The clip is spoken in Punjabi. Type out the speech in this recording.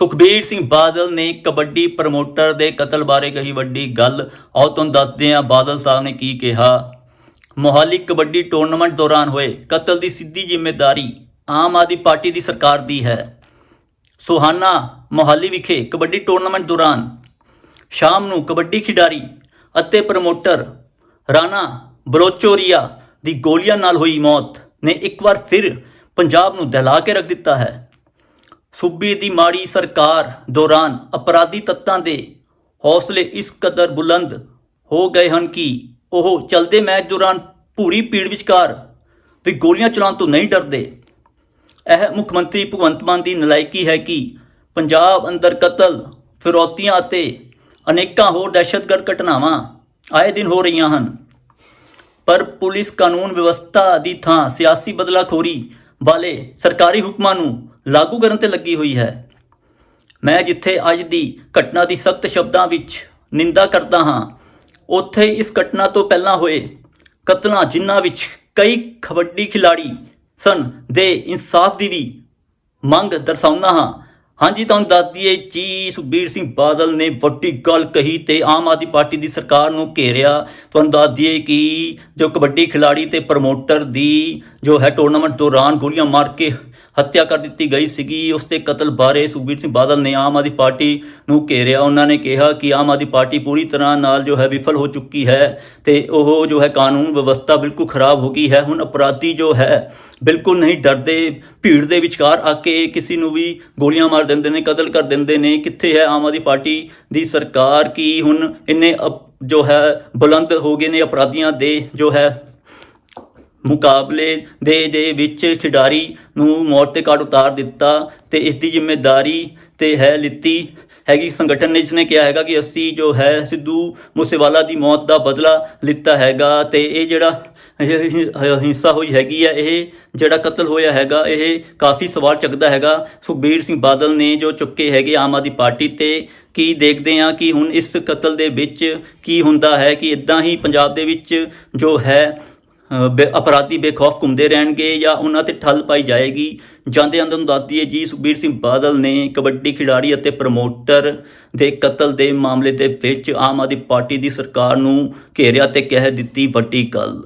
ਸੁਖਬੀਰ ਸਿੰਘ ਬਾਦਲ ਨੇ ਕਬੱਡੀ ਪ੍ਰਮੋਟਰ ਦੇ ਕਤਲ ਬਾਰੇ ਕਹੀ ਵੱਡੀ ਗੱਲ। ਆਓ ਤੁਹਾਨੂੰ ਦੱਸਦੇ ਹਾਂ ਬਾਦਲ ਸਾਹਿਬ ਨੇ ਕੀ ਕਿਹਾ। ਮੋਹਾਲੀ ਕਬੱਡੀ ਟੂਰਨਾਮੈਂਟ ਦੌਰਾਨ ਹੋਏ ਕਤਲ ਦੀ ਸਿੱਧੀ ਜ਼ਿੰਮੇਵਾਰੀ ਆਮ ਆਦਮੀ ਪਾਰਟੀ ਦੀ ਸਰਕਾਰ ਦੀ ਹੈ। ਸੁਹਾਨਾ ਮੋਹਾਲੀ ਵਿਖੇ ਕਬੱਡੀ ਟੂਰਨਾਮੈਂਟ ਦੌਰਾਨ ਸ਼ਾਮ ਨੂੰ ਕਬੱਡੀ ਖਿਡਾਰੀ ਅਤੇ ਪ੍ਰਮੋਟਰ ਰਾਣਾ ਬਲੋਚੋਰੀਆ ਦੀ ਗੋਲੀਆਂ ਨਾਲ ਹੋਈ ਮੌਤ ਨੇ ਇੱਕ ਵਾਰ ਫਿਰ ਪੰਜਾਬ ਨੂੰ ਦਹਿਲਾ ਕੇ ਰੱਖ ਦਿੱਤਾ ਹੈ। ਸੂਬੇ ਦੀ ਮਾੜੀ ਸਰਕਾਰ ਦੌਰਾਨ ਅਪਰਾਧੀ ਤੱਤਾਂ ਦੇ ਹੌਸਲੇ ਇਸ ਕਦਰ ਬੁਲੰਦ ਹੋ ਗਏ ਹਨ ਕਿ ਉਹ ਚਲਦੇ ਮੈਚ ਦੌਰਾਨ ਪੂਰੀ ਭੀੜ ਵਿਚਕਾਰ ਵੀ ਗੋਲੀਆਂ ਚਲਾਉਣ ਤੋਂ ਨਹੀਂ ਡਰਦੇ। ਇਹ ਮੁੱਖ ਮੰਤਰੀ ਭਗਵੰਤ ਮਾਨ ਦੀ ਨਲਾਇਕੀ ਹੈ ਕਿ ਪੰਜਾਬ ਅੰਦਰ ਕਤਲ, ਫਿਰੌਤੀਆਂ ਅਤੇ ਅਨੇਕਾਂ ਹੋਰ ਦਹਿਸ਼ਤਗਰਦ ਘਟਨਾਵਾਂ ਆਏ ਦਿਨ ਹੋ ਰਹੀਆਂ ਹਨ। ਪਰ ਪੁਲਿਸ ਕਾਨੂੰਨ ਵਿਵਸਥਾ ਦੀ ਥਾਂ ਸਿਆਸੀ ਬਦਲਾਖੋਰੀ ਵਾਲੇ ਸਰਕਾਰੀ ਹੁਕਮਾਂ ਨੂੰ ਲਾਗੂ ਕਰਨ ਤੇ ਲੱਗੀ ਹੋਈ ਹੈ। ਮੈਂ ਜਿੱਥੇ ਅੱਜ ਦੀ ਘਟਨਾ ਦੀ ਸਖਤ ਸ਼ਬਦਾਂ ਵਿੱਚ ਨਿੰਦਾ ਕਰਦਾ ਹਾਂ, ਉੱਥੇ ਇਸ ਘਟਨਾ ਤੋਂ ਪਹਿਲਾਂ ਹੋਏ ਕਤਲਾਂ ਜਿਨ੍ਹਾਂ ਵਿੱਚ ਕਈ ਕਬੱਡੀ ਖਿਡਾਰੀ ਸਨ, ਦੇ ਇਨਸਾਫ ਦੀ ਵੀ ਮੰਗ ਦਰਸਾਉਂਦਾ ਹਾਂ। ਹਾਂਜੀ, ਤੁਹਾਨੂੰ ਦੱਸ ਦਈਏ ਜੀ ਸੁਖਬੀਰ ਸਿੰਘ ਬਾਦਲ ਨੇ ਵੱਡੀ ਗੱਲ ਕਹੀ ਤੇ ਆਮ ਆਦਮੀ ਪਾਰਟੀ ਦੀ ਸਰਕਾਰ ਨੂੰ ਘੇਰਿਆ। ਤੁਹਾਨੂੰ ਦੱਸ ਦਈਏ ਕਿ ਜੋ ਕਬੱਡੀ ਖਿਡਾਰੀ ਤੇ ਪ੍ਰਮੋਟਰ ਦੀ ਜੋ ਹੈ ਟੂਰਨਾਮੈਂਟ ਦੌਰਾਨ ਗੋਲੀਆਂ ਮਾਰ ਕੇ ਹੱਤਿਆ ਕਰ ਦਿੱਤੀ ਗਈ ਸੀਗੀ। ਉਸ ਦੇ ਕਤਲ ਬਾਰੇ ਸੁਖਬੀਰ ਸਿੰਘ ਬਾਦਲ ਨੇ ਆਮ ਆਦਮੀ ਪਾਰਟੀ ਨੂੰ ਘੇਰਿਆ। ਉਹਨਾਂ ਨੇ ਕਿਹਾ ਕਿ ਆਮ ਆਦਮੀ ਪਾਰਟੀ ਪੂਰੀ ਤਰ੍ਹਾਂ ਨਾਲ ਜੋ ਹੈ ਵਿਫਲ ਹੋ ਚੁੱਕੀ ਹੈ ਤੇ ਉਹ ਜੋ ਹੈ ਕਾਨੂੰਨ ਵਿਵਸਥਾ ਬਿਲਕੁਲ ਖਰਾਬ ਹੋ ਗਈ ਹੈ। ਹੁਣ ਅਪਰਾਧੀ ਜੋ ਹੈ ਬਿਲਕੁਲ ਨਹੀਂ ਡਰਦੇ। ਭੀੜ ਦੇ ਵਿਚਕਾਰ ਆ ਕੇ ਕਿਸੇ ਨੂੰ ਵੀ ਗੋਲੀਆਂ ਮਾਰ ਦਿੰਦੇ ਨੇ, ਕਤਲ ਕਰ ਦਿੰਦੇ ਨੇ। ਕਿੱਥੇ ਹੈ ਆਮ ਆਦਮੀ ਪਾਰਟੀ ਦੀ ਸਰਕਾਰ? ਕੀ ਹੁਣ ਇੰਨੇ ਅਪ- ਜੋ ਹੈ ਬੁਲੰਦ ਹੋ ਗਏ ਨੇ ਅਪਰਾਧੀਆਂ ਦੇ ਜੋ ਹੈ ਮੁਕਾਬਲੇ ਦੇ ਦੇ ਵਿੱਚ ਖਿਡਾਰੀ ਨੂੰ ਮੌਤ ਤੇ ਘਾਟ ਉਤਾਰ ਦਿੱਤਾ ਤੇ ਇਸ ਦੀ ਜ਼ਿੰਮੇਵਾਰੀ ਤੇ ਹੈ ਲਿੱਤੀ। ਹੈਗੀ ਸੰਗਠਨ ਨੇ, ਜਿਸਨੇ ਕਿਹਾ ਹੈਗਾ ਕਿ ਅਸੀਂ ਜੋ ਹੈ ਸਿੱਧੂ ਮੂਸੇਵਾਲਾ ਦੀ ਮੌਤ ਦਾ ਬਦਲਾ ਲਿੱਤਾ ਹੈਗਾ ਤੇ ਇਹ ਜਿਹੜਾ ਇਹ ਹਿੰਸਾ ਹੋਈ ਹੈਗੀ ਆ, ਇਹ ਜਿਹੜਾ ਕਤਲ ਹੋਇਆ ਹੈਗਾ, ਇਹ ਕਾਫੀ ਸਵਾਲ ਚੱਕਦਾ ਹੈਗਾ। ਸੁਖਬੀਰ ਸਿੰਘ ਬਾਦਲ ਨੇ ਜੋ ਚੁੱਕੇ ਹੈਗੇ ਆਮ ਆਦਮੀ ਪਾਰਟੀ ਤੇ, ਕੀ ਦੇਖਦੇ ਆ ਕਿ ਹੁਣ ਇਸ ਕਤਲ ਦੇ ਵਿੱਚ ਕੀ ਹੁੰਦਾ ਹੈ, ਕਿ ਇਦਾਂ ਹੀ ਪੰਜਾਬ ਦੇ ਵਿੱਚ ਜੋ ਹੈ ਅਪਰਾਧੀ ਬੇਖੌਫ ਘੁੰਮਦੇ ਰਹਿਣਗੇ ਜਾਂ ਉਹਨਾਂ ਤੇ ਠੱਲ ਪਾਈ ਜਾਏਗੀ। ਜਾਂਦੇ ਅੰਦਰ ਨੂੰ ਦੱਸਦੀ ਹੈ ਜੀ, ਸੁਖਬੀਰ ਸਿੰਘ ਬਾਦਲ ਨੇ ਕਬੱਡੀ ਖਿਡਾਰੀ ਅਤੇ ਪ੍ਰਮੋਟਰ ਦੇ ਕਤਲ ਦੇ ਮਾਮਲੇ ਦੇ ਵਿੱਚ ਆਮ ਆਦਮੀ ਪਾਰਟੀ ਦੀ ਸਰਕਾਰ ਨੂੰ ਘੇਰਿਆ ਤੇ ਕਹਿ ਦਿੱਤੀ ਵੱਡੀ ਗੱਲ।